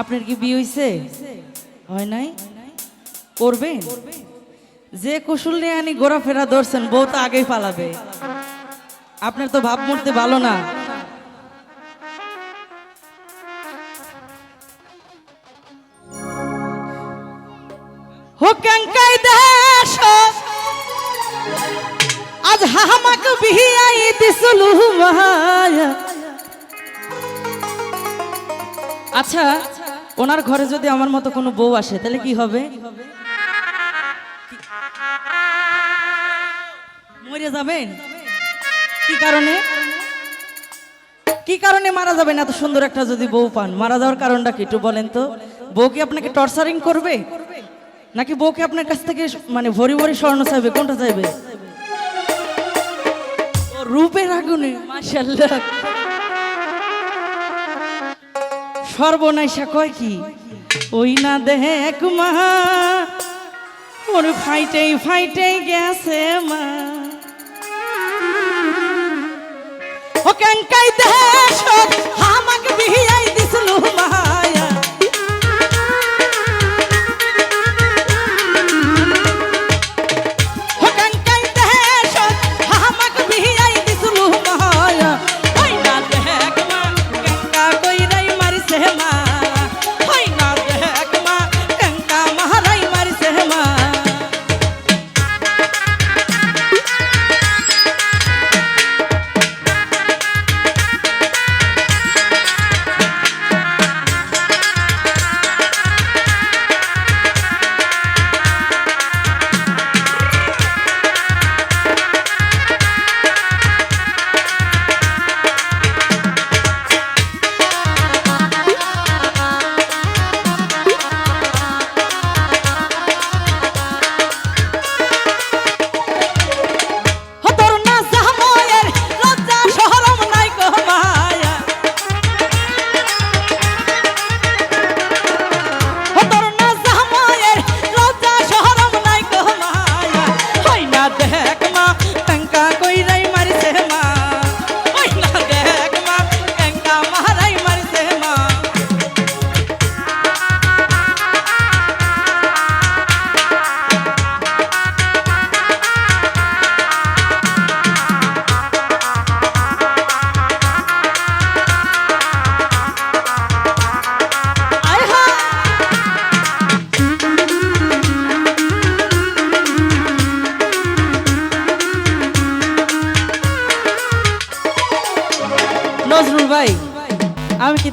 আপনার কি বিয়ে হইছে? হয় নাই? করবেন? যে কুশল নিয়ে আনি ঘোরাফেরা ধরছেন বউ তো আগেই পালাবে। আপনার তো ভাবমূর্তি ভালো না। মায়া। আচ্ছা ওনার ঘরে যদি আমার মতো কোনো বউ আসে, তাহলে কি হবে? মরে যাবেন? কি কারণে? কি কারণে মারা যাবেন? এত সুন্দর একটা যদি বউ পান, মারা যাওয়ার কারণটা কি? একটু বলেন তো। বউ কি আপনাকে টর্চারিং করবে? নাকি বউকে আপনার কাছ থেকে মানে ভরি ভরি স্বর্ণ চাইবে? কোনটা চাইবে? রূপের আগুনে। মাশাল্লাহ সর্বনাশা কয় কি? ওই না দেখ মা, ওর ফাইটেই ফাইটেই গেছে মা। ও কেঙ্কাই দেশ, আমাকে বিহিয়াই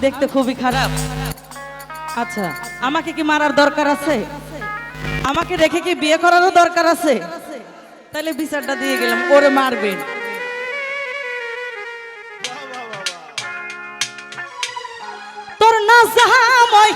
দেখতে খুবই খারাপ। আচ্ছা আমাকে কি মারার দরকার আছে? আমাকে রেখে কি বিয়ে করারও দরকার আছে? তাহলে বিচারটা দিয়ে গেলাম, ওরে মারবেন তোর না সাহাময়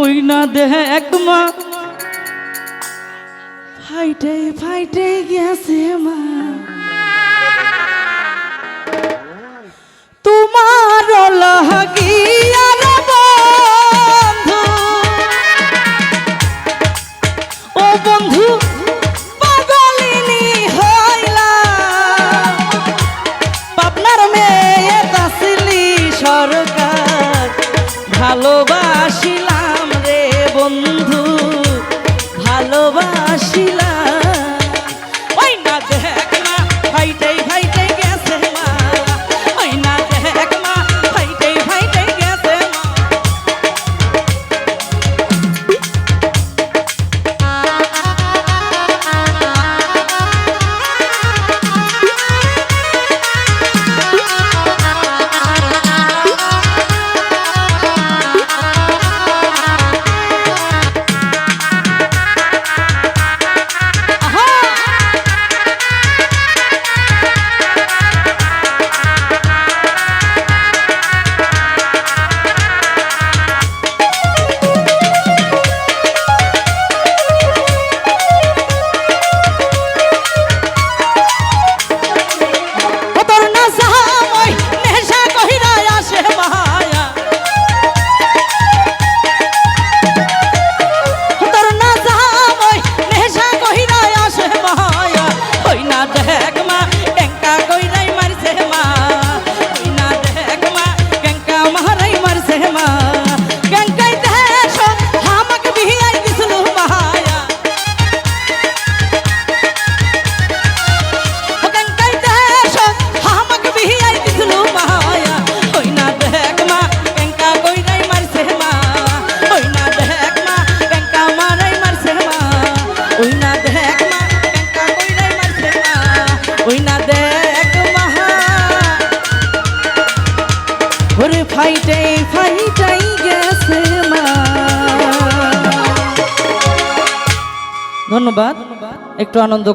ওই না এক মা। ফাইটে ফাইটে গেছে মা। তোমার লাগিয়া ফাইটাই ফাইটাই গেছে মা। ধন্যবাদ একটু আনন্দ